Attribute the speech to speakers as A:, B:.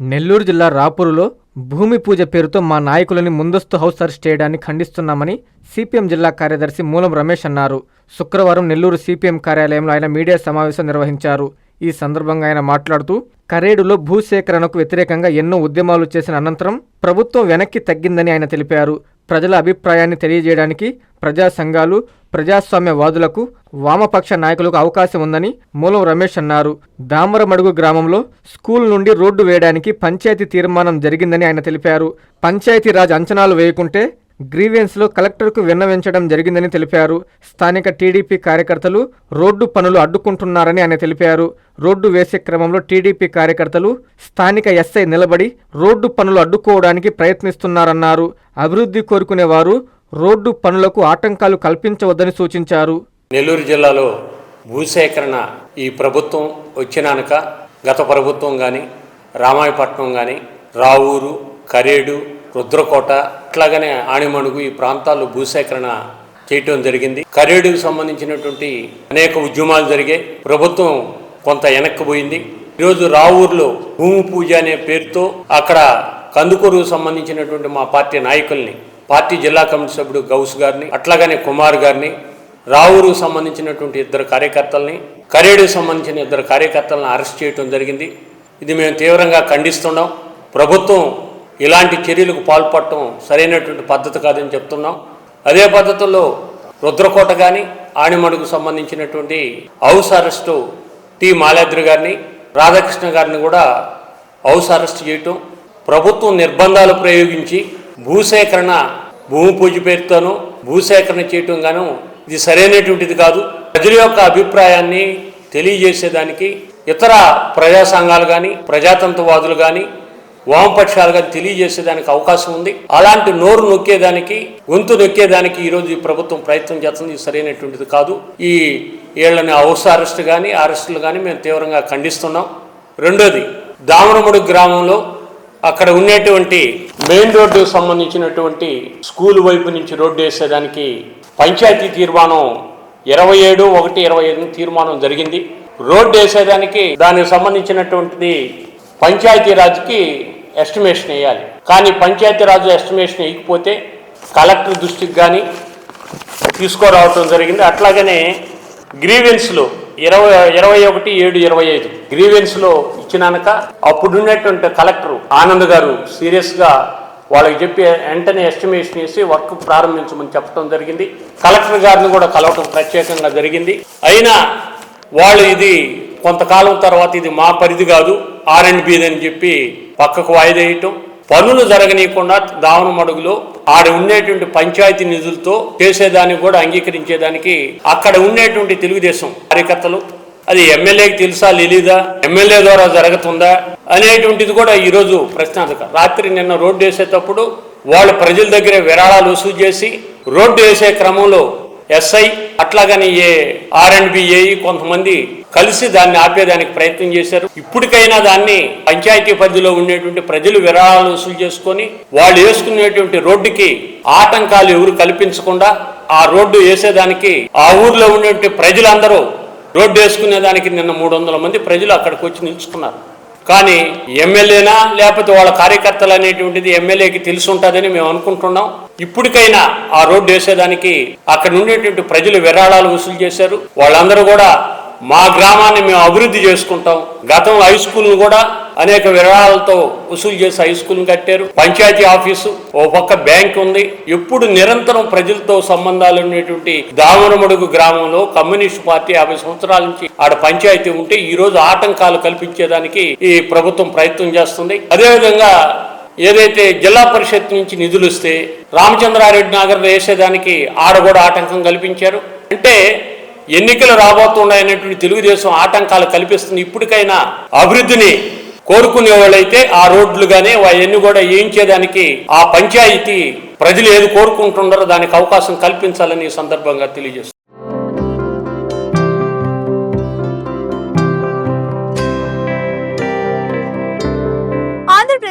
A: నెల్లూరు జిల్లా రాపూరులో భూమి పూజ పేరుతో మా నాయకులని ముందస్తు హౌస్ అరెస్ట్ చేయడాన్ని ఖండిస్తున్నామని సిపిఎం జిల్లా కార్యదర్శి మూలం రమేష్ అన్నారు. శుక్రవారం నెల్లూరు సిపిఎం కార్యాలయంలో ఆయన మీడియా సమావేశం నిర్వహించారు. ఈ సందర్భంగా ఆయన మాట్లాడుతూ కరేడులో భూసేకరణకు వ్యతిరేకంగా ఎన్నో ఉద్యమాలు చేసిన అనంతరం ప్రభుత్వం వెనక్కి తగ్గిందని ఆయన తెలిపారు. ప్రజల అభిప్రాయాన్ని తెలియజేయడానికి ప్రజా సంఘాలు ప్రజాస్వామ్యవాదులకు వామపక్ష నాయకులకు అవకాశం ఉందని మూలం రమేష్ అన్నారు. దామరమడుగు గ్రామంలో స్కూల్ నుండి రోడ్డు వేయడానికి పంచాయతీ తీర్మానం జరిగిందని ఆయన తెలిపారు. పంచాయతీరాజ్ అంచనాలు వేయకుంటే గ్రీవెన్స్లో కలెక్టర్కు విన్నవించడం జరిగిందని తెలిపారు. స్థానిక టీడీపీ కార్యకర్తలు రోడ్డు పనులు అడ్డుకుంటున్నారని ఆయన తెలిపారు. రోడ్డు వేసే క్రమంలో టీడీపీ కార్యకర్తలు స్థానిక ఎస్ఐ నిలబడి రోడ్డు పనులు అడ్డుకోవడానికి ప్రయత్నిస్తున్నారన్నారు. అభివృద్ధి కోరుకునేవారు రోడ్డు పనులకు ఆటంకాలు కల్పించవద్దని సూచించారు.
B: నెల్లూరు జిల్లాలో భూసేకరణ ఈ ప్రభుత్వం వచ్చినాక గత ప్రభుత్వం కానీ రామాయపట్నం కానీ రావూరు కరేడు రుద్రకోట అట్లాగనే ఆణిమణుగు ఈ ప్రాంతాల్లో భూసేకరణ చేయటం జరిగింది. కరేడుకు సంబంధించినటువంటి అనేక ఉద్యమాలు జరిగాయి. ప్రభుత్వం కొంత వెనక్కి పోయింది. ఈరోజు రావూరులో భూమి పూజ అనే పేరుతో అక్కడ కందుకూరుకు సంబంధించినటువంటి మా పార్టీ నాయకుల్ని పార్టీ జిల్లా కమిటీ సభ్యుడు గౌస్ గారిని అట్లాగనే కుమార్ గారిని రావూరుకు సంబంధించినటువంటి ఇద్దరు కార్యకర్తల్ని కరేడుకు సంబంధించిన ఇద్దరు కార్యకర్తలను అరెస్ట్ చేయడం జరిగింది. ఇది మేము తీవ్రంగా ఖండిస్తున్నాం. ప్రభుత్వం ఇలాంటి చర్యలకు పాల్పడటం సరైనటువంటి పద్ధతి కాదని చెప్తున్నాం. అదే పద్ధతిలో రుద్రకోట కానీ ఆణిమడుగు సంబంధించినటువంటి హౌస్ అరెస్టు టి మాలాద్రి గారిని రాధాకృష్ణ గారిని కూడా హౌస్ అరెస్ట్ చేయటం ప్రభుత్వం నిర్బంధాలు ప్రయోగించి భూసేకరణ భూమి పూజ పేరుతోనూ భూసేకరణ చేయటం గాను ఇది సరైనటువంటిది కాదు. ప్రజల యొక్క అభిప్రాయాన్ని తెలియజేసేదానికి ఇతర ప్రజా సంఘాలు కానీ ప్రజాతంత్రవాదులు కానీ వామపక్షాలు కానీ తెలియజేసేదానికి అవకాశం ఉంది. అలాంటి నోరు నొక్కేదానికి గొంతు నొక్కేదానికి ఈరోజు ఈ ప్రభుత్వం ప్రయత్నం చేస్తుంది. సరైనటువంటిది కాదు. ఈ ఏళ్ళని హౌస్ అరెస్ట్ కానీ అరెస్టులు కానీ మేము తీవ్రంగా ఖండిస్తున్నాం. రెండోది దామరముడు గ్రామంలో అక్కడ ఉండేటువంటి మెయిన్ రోడ్డుకు సంబంధించినటువంటి స్కూల్ వైపు నుంచి రోడ్డు వేసేదానికి పంచాయతీ తీర్మానం ఇరవై ఏడు ఒకటి ఇరవై ఐదు తీర్మానం జరిగింది. రోడ్డు వేసేదానికి దానికి సంబంధించినటువంటిది పంచాయతీరాజ్కి ఎస్టిమేషన్ వేయాలి. కానీ పంచాయతీరాజు ఎస్టిమేషన్ వేయకపోతే కలెక్టర్ దృష్టికి కానీ తీసుకురావటం జరిగింది. అట్లాగనే గ్రీవెన్స్లో ఇరవై ఇరవై ఒకటి ఏడు ఇరవై ఐదు గ్రీవెన్స్లో ఇచ్చినాక అప్పుడున్నటువంటి కలెక్టర్ ఆనంద్ గారు సీరియస్గా వాళ్ళకి చెప్పి వెంటనే ఎస్టిమేషన్ వేసి వర్క్ ప్రారంభించమని చెప్పడం జరిగింది. కలెక్టర్ గారిని కూడా కలవటం ప్రత్యేకంగా జరిగింది. అయినా వాళ్ళు ఇది కొంతకాలం తర్వాత ఇది మా పరిధి కాదు ఆర్ అండ్ బి అని చెప్పి పక్కకు వాయిదేయటం. పనులు జరగనీయకుండా దావన మడుగులో ఆడ ఉండేటువంటి పంచాయతీ నిధులతో చేసేదానికి కూడా అంగీకరించేదానికి అక్కడ ఉండేటువంటి తెలుగుదేశం కార్యకర్తలు అది ఎమ్మెల్యేకి తెలుసా తెలీదా ఎమ్మెల్యే ద్వారా జరుగుతుందా అనేటువంటిది కూడా ఈరోజు ప్రశ్నార్థక. రాత్రి నిన్న రోడ్డు వేసేటప్పుడు వాళ్ళు ప్రజల దగ్గర విరాళాలు వసూలు చేసి రోడ్డు వేసే క్రమంలో SI అట్లాగని A R and B AE కొంతమంది కలిసి దాన్ని ఆపేదానికి ప్రయత్నం చేశారు. ఇప్పటికైనా దాన్ని పంచాయతీ పరిధిలో ఉండేటువంటి ప్రజలు విరాళాలు వసూలు చేసుకొని వాళ్ళు వేసుకునేటువంటి రోడ్డుకి ఆటంకాలు ఎవరు కల్పించకుండా ఆ రోడ్డు వేసేదానికి ఆ ఊర్లో ఉండేటువంటి ప్రజలందరూ రోడ్డు వేసుకునేదానికి నిన్న మూడు వందల మంది ప్రజలు అక్కడికి వచ్చి నిలుచుకున్నారు. కానీ ఎమ్మెల్యేనా లేకపోతే వాళ్ళ కార్యకర్తలు అనేటువంటిది ఎమ్మెల్యేకి తెలిసి ఉంటుందని మేము అనుకుంటున్నాం. ఇప్పటికైనా ఆ రోడ్డు వేసేదానికి అక్కడ ఉండేటువంటి ప్రజలు విరాళాలు వసూలు చేశారు. వాళ్ళందరూ కూడా మా గ్రామాన్ని మేము అభివృద్ధి చేసుకుంటాం. గతం హై స్కూల్ను కూడా అనేక విరాళాలతో వసూలు చేసి హై స్కూల్ని కట్టారు. పంచాయతీ ఆఫీసు ఓ పక్క బ్యాంక్ ఉంది. ఎప్పుడు నిరంతరం ప్రజలతో సంబంధాలు ఉండేటువంటి దామరమడుగు గ్రామంలో కమ్యూనిస్ట్ పార్టీ యాభై సంవత్సరాల నుంచి ఆడ పంచాయతీ ఉంటే ఈ రోజు ఆటంకాలు కల్పించేదానికి ఈ ప్రభుత్వం ప్రయత్నం చేస్తుంది. అదేవిధంగా ఏదైతే జిల్లా పరిషత్ నుంచి నిధులు ఇస్తే రామచంద్రారెడ్డి నగర్ వేసేదానికి ఆడ కూడా ఆటంకం కల్పించారు. అంటే ఎన్నికలు రాబోతున్నాయనేటువంటి తెలుగుదేశం ఆటంకాలు కల్పిస్తుంది. ఇప్పటికైనా అభివృద్ధిని కోరుకునే వాళ్ళైతే ఆ రోడ్లు కానీ అవన్నీ కూడా వేయించేదానికి ఆ పంచాయతీ ప్రజలు ఏది కోరుకుంటున్నారో దానికి అవకాశం కల్పించాలని ఈ సందర్భంగా తెలియజేస్తుంది